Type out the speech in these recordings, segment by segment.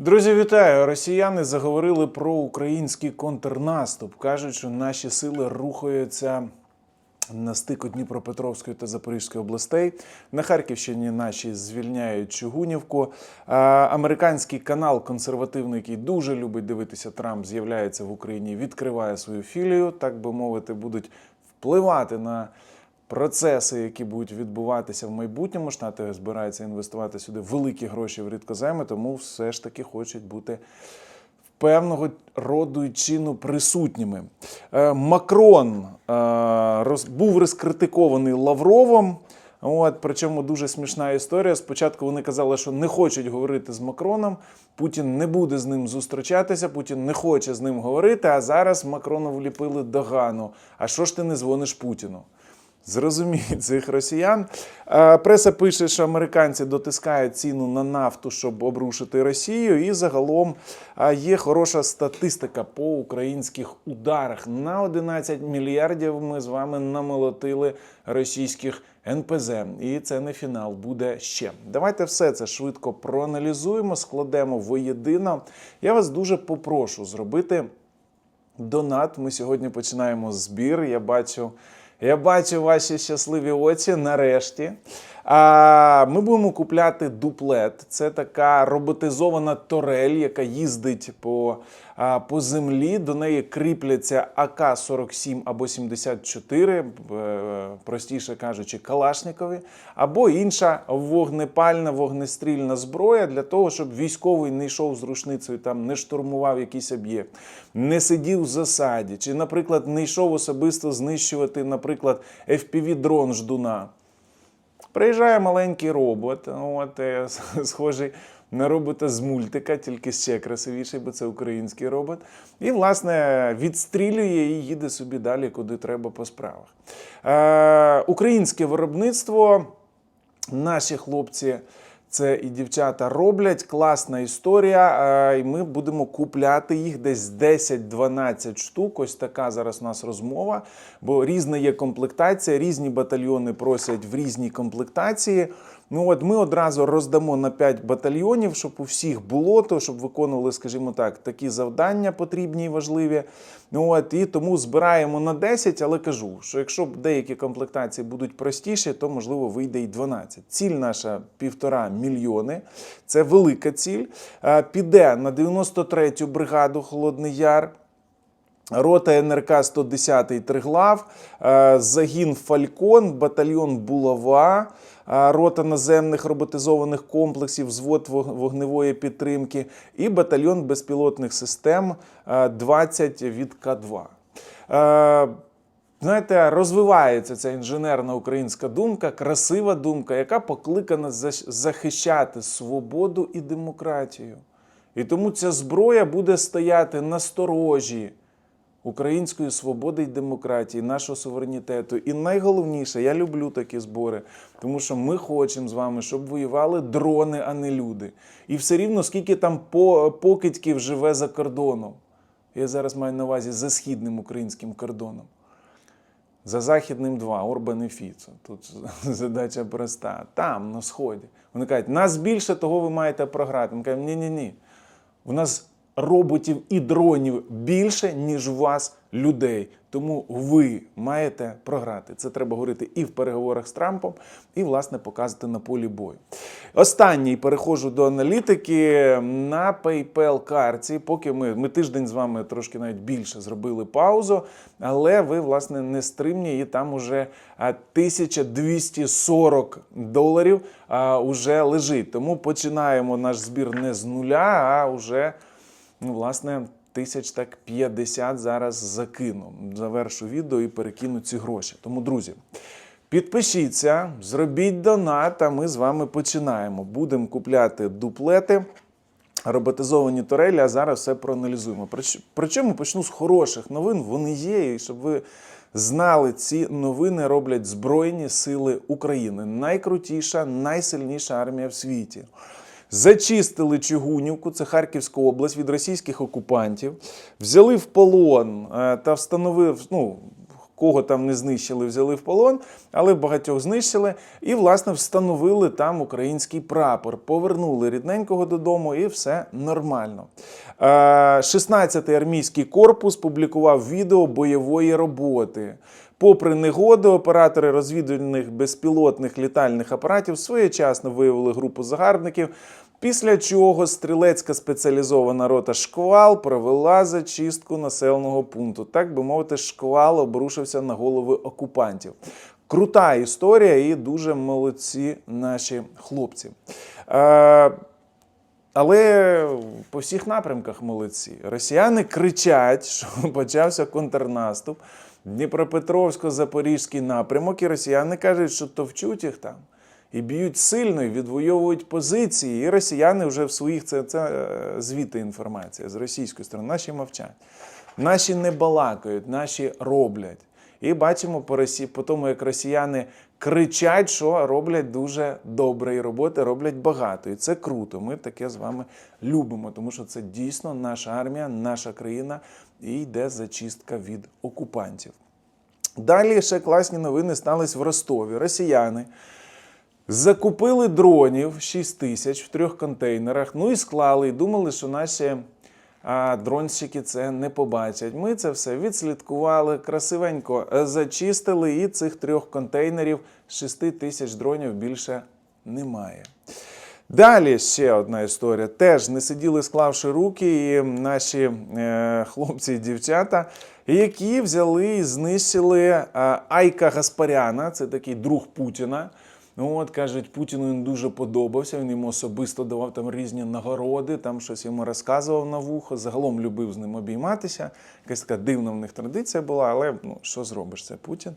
Друзі, вітаю! Росіяни заговорили про український контрнаступ. кажуть, що наші сили рухаються на стику Дніпропетровської та Запорізької областей. На Харківщині наші звільняють Чугунівку. Американський канал консервативний, який дуже любить дивитися Трамп, з'являється в Україні, відкриває свою філію, так би мовити, будуть впливати на процеси, які будуть відбуватися в майбутньому. Штати збираються інвестувати сюди великі гроші в рідкоземи, тому все ж таки хочуть бути певного роду і чину присутніми. Е, Макрон е, був розкритикований Лавровом. От, причому дуже смішна історія. Спочатку вони казали, що не хочуть говорити з Макроном. Путін не буде з ним зустрічатися, Путін не хоче з ним говорити. А зараз Макрону вліпили догану. А що ж ти не дзвониш Путіну? Зрозуміють цих росіян. Е, Преса пише, що американці дотискають ціну на нафту, щоб обрушити Росію. І загалом е, є хороша статистика по українських ударах. На 11 мільярдів ми з вами намолотили російських НПЗ. І це не фінал, буде ще. Давайте все це швидко проаналізуємо, складемо воєдино. Я вас дуже попрошу зробити донат. Ми сьогодні починаємо збір. Я бачу, я бачу ваші щасливі очі нарешті. А, ми будемо купляти дуплет. Це така роботизована турель, яка їздить по, по землі. До неї кріпляться АК-47 або 74, е, простіше кажучи, Калашникові, або інша вогнепальна вогнестрільна зброя для того, щоб військовий не йшов з рушницею, там не штурмував якийсь об'єкт, не сидів в засаді, чи, наприклад, не йшов особисто знищувати, наприклад, FPV-дрон ждуна. Приїжджає маленький робот, от, е, схожий на робота з мультика, тільки ще красивіший, бо це український робот. І, власне, відстрілює і їде собі далі, куди треба по справах. Е, українське виробництво, наші хлопці. Це і дівчата роблять класна історія. е, І ми будемо купляти їх десь 10-12 штук. Ось така зараз у нас розмова. Бо різна є комплектація, різні батальйони просять в різній комплектації. Ну от ми одразу роздамо на 5 батальйонів, щоб у всіх було то, щоб виконували, скажімо так, такі завдання потрібні і важливі. Ну от і тому збираємо на 10, але кажу, що якщо деякі комплектації будуть простіші, то можливо вийде і 12. Ціль наша півтора мільйони. Це велика ціль. Е, Піде на 93-ю бригаду Холодний Яр. Рота НРК 110 Триглав, е, загін Фалькон, батальйон Булава, рота наземних роботизованих комплексів, взвод вогневої підтримки і батальйон безпілотних систем е, 20 від К2. Е, Знаєте, розвивається ця інженерна українська думка, красива думка, яка покликана захищати свободу і демократію. І тому ця зброя буде стояти на сторожі української свободи і демократії, нашого суверенітету. І найголовніше, я люблю такі збори, тому що ми хочемо з вами, щоб воювали дрони, а не люди. І все рівно, скільки там покидьків живе за кордоном. Я зараз маю на увазі за східним українським кордоном. За західним два, Орбан і Фіцо. Тут задача проста. Там, на сході. Вони кажуть, нас більше, того ви маєте програти. Ми кажемо, ні-ні-ні. У нас роботів і дронів більше, ніж у вас людей. Тому ви маєте програти. Це треба говорити і в переговорах з Трампом, і, власне, показувати на полі бою. Останній переходжу до аналітики на PayPal карті. Поки ми, ми тиждень з вами трошки навіть більше зробили паузу, але ви, власне, не стримні, і там уже 1240 доларів а, уже лежить. Тому починаємо наш збір не з нуля, а вже, ну, власне, тисяч так 50 зараз закину. Завершу відео і перекину ці гроші. Тому, друзі. Підпишіться, зробіть донат, а ми з вами починаємо. Будемо купляти дуплети, роботизовані турелі, а зараз все проаналізуємо. Прич- Причому почну з хороших новин. Вони є, і щоб ви знали, ці новини роблять Збройні Сили України. Найкрутіша, найсильніша армія в світі. Зачистили Чигунівку, це Харківська область від російських окупантів, взяли в полон е, та встановив, ну, кого там не знищили, взяли в полон, але багатьох знищили і, власне, встановили там український прапор, повернули рідненького додому, і все нормально. Е, 16-й армійський корпус публікував відео бойової роботи. Попри негоду, оператори розвідувальних безпілотних літальних апаратів своєчасно виявили групу загарбників. Після чого стрілецька спеціалізована рота шквал провела зачистку населеного пункту. Так би мовити, шквал обрушився на голови окупантів. Крута історія і дуже молодці наші хлопці. Е, але по всіх напрямках молодці. Росіяни кричать, що почався контрнаступ. Дніпропетровсько-Запорізький напрямок, і росіяни кажуть, що товчуть їх там. І б'ють сильно, і відвоюють позиції. І росіяни вже в своїх це, це е, звіти інформація з російської сторони. Наші мовчать. Наші не балакають, наші роблять. І бачимо по Росії, по тому, як росіяни кричать, що роблять дуже добре, і роботи роблять багато. І це круто. Ми таке з вами любимо, тому що це дійсно наша армія, наша країна, і йде зачистка від окупантів. Далі ще класні новини стались в Ростові. Росіяни закупили дронів 6 тисяч в трьох контейнерах. Ну і склали, і думали, що наші а, дронщики це не побачать. Ми це все відслідкували, красивенько е, зачистили, і цих трьох контейнерів 6 тисяч дронів більше немає. Далі ще одна історія. Теж не сиділи, склавши руки, і наші е, хлопці і дівчата, які взяли і знищили е, Айка Гаспаряна, це такий друг Путіна. Ну от кажуть, Путіну він дуже подобався. Він йому особисто давав там різні нагороди, там щось йому розказував на вухо. Загалом любив з ним обійматися. Якась така дивна в них традиція була, але ну що зробиш, це Путін.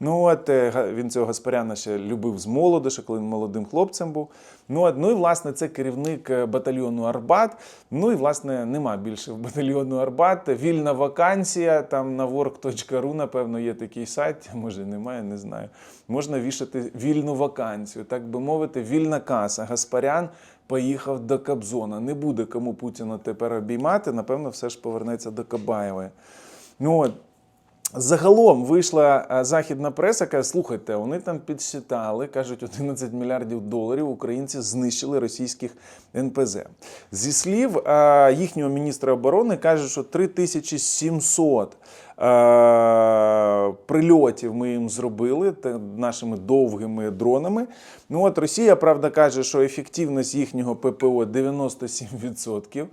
Ну от е, він цього Гаспаряна ще любив з молоду, ще коли він молодим хлопцем був. Ну, от, ну і власне це керівник е, батальйону Арбат. Ну і власне нема більше в батальйону Арбат. Вільна вакансія. Там на work.ru, напевно, є такий сайт. Може немає, не знаю. Можна вішати вільну вакансію, так би мовити, вільна каса. Гаспарян поїхав до Кобзона. Не буде кому Путіна тепер обіймати. Напевно, все ж повернеться до Кабаєвої. Ну от. Загалом вийшла е, західна преса, каже, слухайте, вони там підсчитали, кажуть, 11 мільярдів доларів українці знищили російських НПЗ. Зі слів е, їхнього міністра оборони каже, що 3700 е, прильотів ми їм зробили нашими довгими дронами. Ну от Росія, правда, каже, що ефективність їхнього ППО 97%.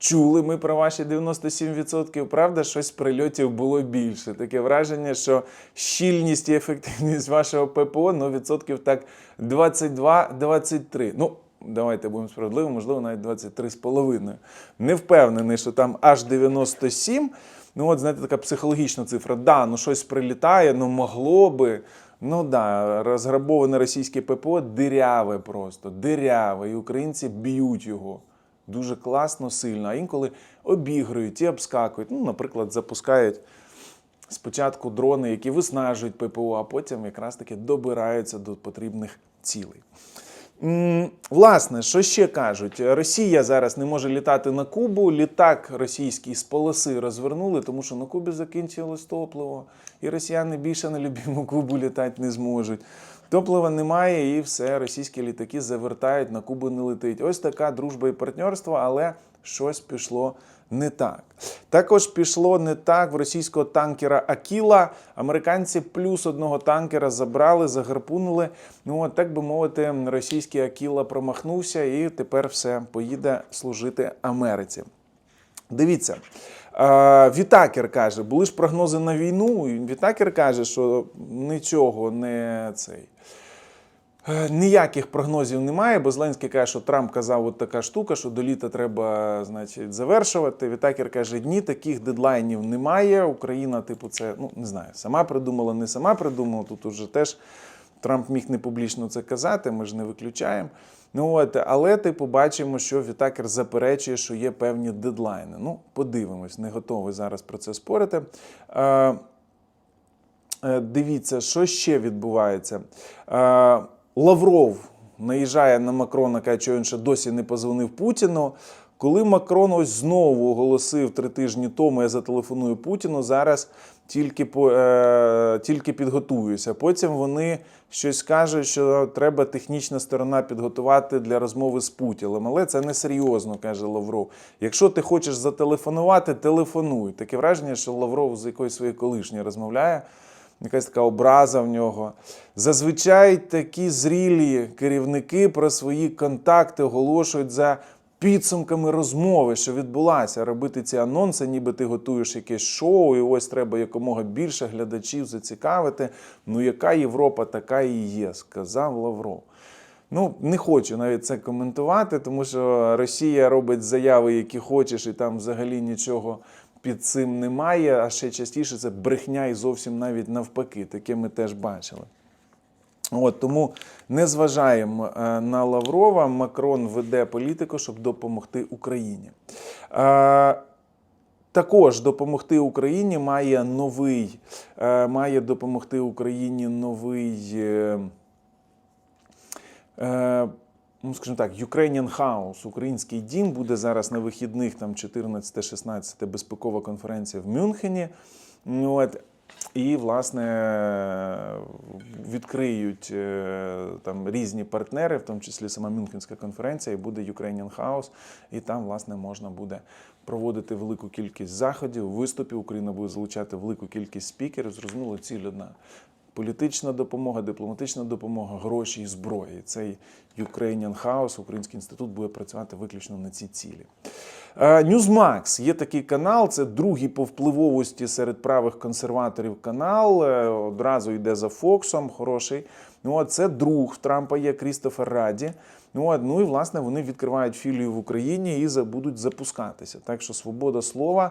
Чули ми про ваші 97%. Правда, щось прильотів було більше. Таке враження, що щільність і ефективність вашого ППО ну, відсотків так 22-23. Ну, давайте будемо справедливо, можливо, навіть 23,5. Не впевнений, що там аж 97. Ну, от, знаєте, така психологічна цифра. Да, ну щось прилітає, ну могло би. Ну да, розграбоване російське ППО диряве просто, диряве, і українці б'ють його дуже класно, сильно, а інколи обігрують і обскакують. Ну, наприклад, запускають спочатку дрони, які виснажують ППО, а потім якраз таки добираються до потрібних цілей. Власне, що ще кажуть? Росія зараз не може літати на Кубу. Літак російський з полоси розвернули, тому що на Кубі закінчилось топливо, і росіяни більше на любиму Кубу літати не зможуть. Топлива немає, і все, російські літаки завертають, на Кубу не летить. Ось така дружба і партнерство, але щось пішло не так. Також пішло не так в російського танкера Акіла. Американці плюс одного танкера забрали, загарпунули. Ну, так би мовити, російський Акіла промахнувся і тепер все поїде служити Америці. Дивіться, Вітакер каже, були ж прогнози на війну. Вітакер каже, що нічого не цей. Е, Ніяких прогнозів немає, бо Зеленський каже, що Трамп казав, от така штука, що до літа треба значить, завершувати. Вітакер каже, ні, таких дедлайнів немає. Україна, типу, це ну не знаю, сама придумала, не сама придумала. Тут уже теж Трамп міг не публічно це казати, ми ж не виключаємо. Ну от, але типу бачимо, що Вітакер заперечує, що є певні дедлайни. Ну, подивимось, не готовий зараз про це спорити. Е, Е, Дивіться, що ще відбувається. Е, Лавров наїжджає на Макрона, каже, що він ще досі не позвонив Путіну. Коли Макрон ось знову оголосив три тижні тому, я зателефоную Путіну, зараз тільки, по, е, тільки підготуюся. Потім вони щось кажуть, що треба технічна сторона підготувати для розмови з Путіним. Але це не серйозно, каже Лавров. Якщо ти хочеш зателефонувати, телефонуй. Таке враження, що Лавров з якоюсь своєю колишньою розмовляє. Якась така образа в нього. Зазвичай такі зрілі керівники про свої контакти оголошують за підсумками розмови, що відбулася, робити ці анонси, ніби ти готуєш якесь шоу, і ось треба якомога більше глядачів зацікавити. Ну, яка Європа, така і є, сказав Лавров. Ну, не хочу навіть це коментувати, тому що Росія робить заяви, які хочеш, і там взагалі нічого під цим немає. А ще частіше це брехня і зовсім навіть навпаки. Таке ми теж бачили. От тому не зважаємо е, на Лаврова. Макрон веде політику, щоб допомогти Україні. Е, також допомогти Україні має новий, е, має допомогти Україні новий. Ну, скажімо так, Ukrainian House, український дім, буде зараз на вихідних, там 14-16 безпекова конференція в Мюнхені. Ну, От, і, власне, відкриють е, там різні партнери, в тому числі сама Мюнхенська конференція, і буде Ukrainian House, і там, власне, можна буде проводити велику кількість заходів, виступів. Україна буде залучати велику кількість спікерів. Зрозуміло, ціль одна. Політична допомога, дипломатична допомога, гроші і зброї. Цей Ukrainian House, Український інститут буде працювати виключно на ці цілі. Newsmax є такий канал, це другий по впливовості серед правих консерваторів канал. е, Одразу йде за Фоксом, хороший. Ну, от це друг Трампа є Крістофер Раді. Ну, от, ну і власне вони відкривають філію в Україні і будуть запускатися. Так що свобода слова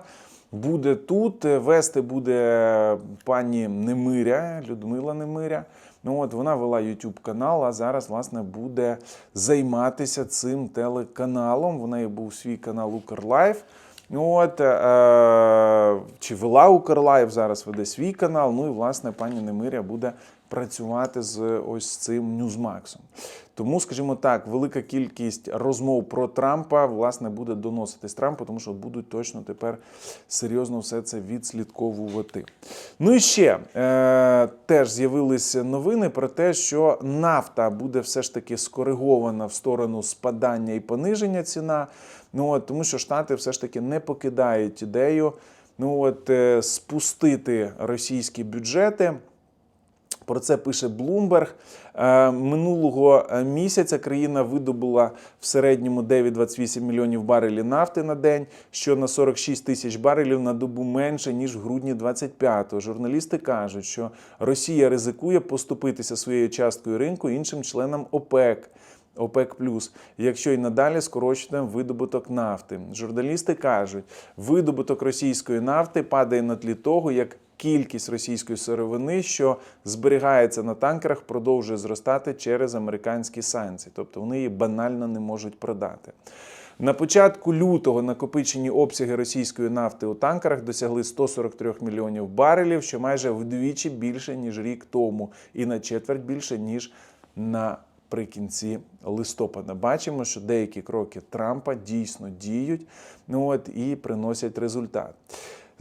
буде тут. Е, Вести буде пані Немиря, Людмила Немиря. Ну от вона вела YouTube канал, а зараз власне буде займатися цим телеканалом. В неї був свій канал Укрлайф. Ну, От, е, чи вела Укрлайф, зараз веде свій канал. Ну і власне пані Немиря буде працювати з ось цим Ньюзмаксом. Тому, скажімо так, велика кількість розмов про Трампа власне буде доноситись Трампу, тому що будуть точно тепер серйозно все це відслідковувати. Ну і ще е, теж з'явилися новини про те, що нафта буде все ж таки скоригована в сторону спадання і пониження ціна. Ну от тому, що Штати все ж таки не покидають ідею ну от е, спустити російські бюджети. Про це пише Bloomberg. Е, Минулого е, місяця країна видобула в середньому 9,28 мільйонів барелів нафти на день, що на 46 тисяч барелів на добу менше ніж в грудні 25-го. Журналісти кажуть, що Росія ризикує поступитися своєю часткою ринку іншим членам ОПЕК. ОПЕК якщо й надалі скорочуємо видобуток нафти. Журналісти кажуть, видобуток російської нафти падає на тлі того, як кількість російської сировини, що зберігається на танкерах, продовжує зростати через американські санкції, тобто вони її банально не можуть продати. На початку лютого накопичені обсяги російської нафти у танкерах досягли 143 мільйонів барелів, що майже вдвічі більше ніж рік тому, і на четверть більше ніж наприкінці листопада. Бачимо, що деякі кроки Трампа дійсно діють, ну от і приносять результат.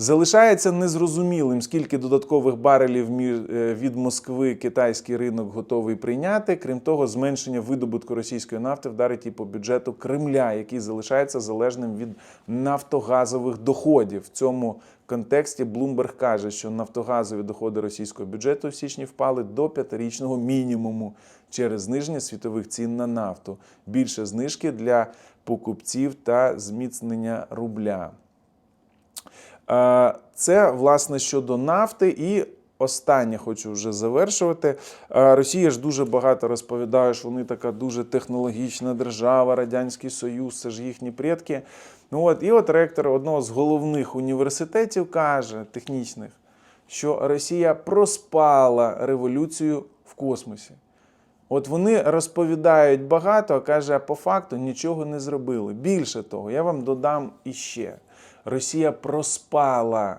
Залишається незрозумілим, скільки додаткових барелів е, від Москви китайський ринок готовий прийняти. Крім того, зменшення видобутку російської нафти вдарить і по бюджету Кремля, який залишається залежним від нафтогазових доходів. В цьому контексті Блумберг каже, що нафтогазові доходи російського бюджету в січні впали до п'ятирічного мінімуму через зниження світових цін на нафту. Більше знижки для покупців та зміцнення рубля. Це власне щодо нафти. І останнє хочу вже завершувати. Е, Росія ж дуже багато розповідає, що вони така дуже технологічна держава, Радянський Союз, це ж їхні предки. Ну от, і от ректор одного з головних університетів каже, технічних, що Росія проспала революцію в космосі. От вони розповідають багато, а каже, а по факту нічого не зробили. Більше того, я вам додам іще. Росія проспала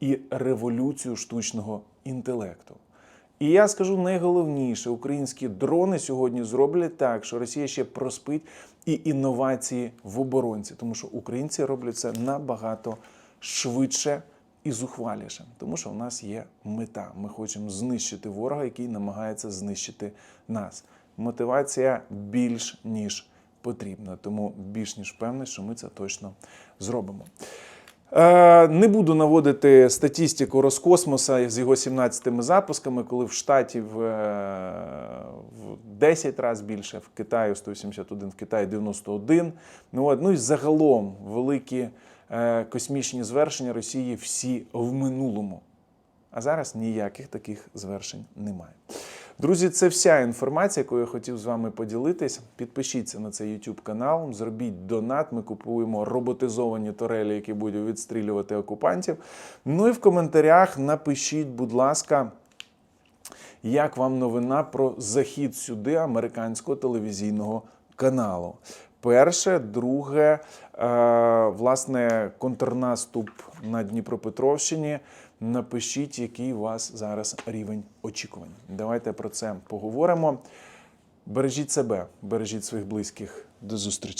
і революцію штучного інтелекту. І я скажу найголовніше: українські дрони сьогодні зроблять так, що Росія ще проспить і інновації в оборонці, тому що українці роблять це набагато швидше і зухваліше, тому що в нас є мета. Ми хочемо знищити ворога, який намагається знищити нас. Мотивація більш ніж потрібна, тому більш ніж впевнений, що ми це точно зробимо. Е, Не буду наводити статистику Роскосмоса з його 17 запусками, коли в штатів е, в 10 разів більше, в Китаї 181, в Китаї 91. Ну, ну і загалом великі е, космічні звершення Росії всі в минулому. А зараз ніяких таких звершень немає. Друзі, це вся інформація, яку я хотів з вами поділитись. Підпишіться на цей YouTube канал, зробіть донат. Ми купуємо роботизовані турелі, які будуть відстрілювати окупантів. Ну і в коментарях напишіть, будь ласка, як вам новина про захід сюди американського телевізійного каналу? Перше, друге, е, власне, контрнаступ на Дніпропетровщині. Напишіть, який у вас зараз рівень очікувань. Давайте про це поговоримо. Бережіть себе, бережіть своїх близьких. До зустрічі.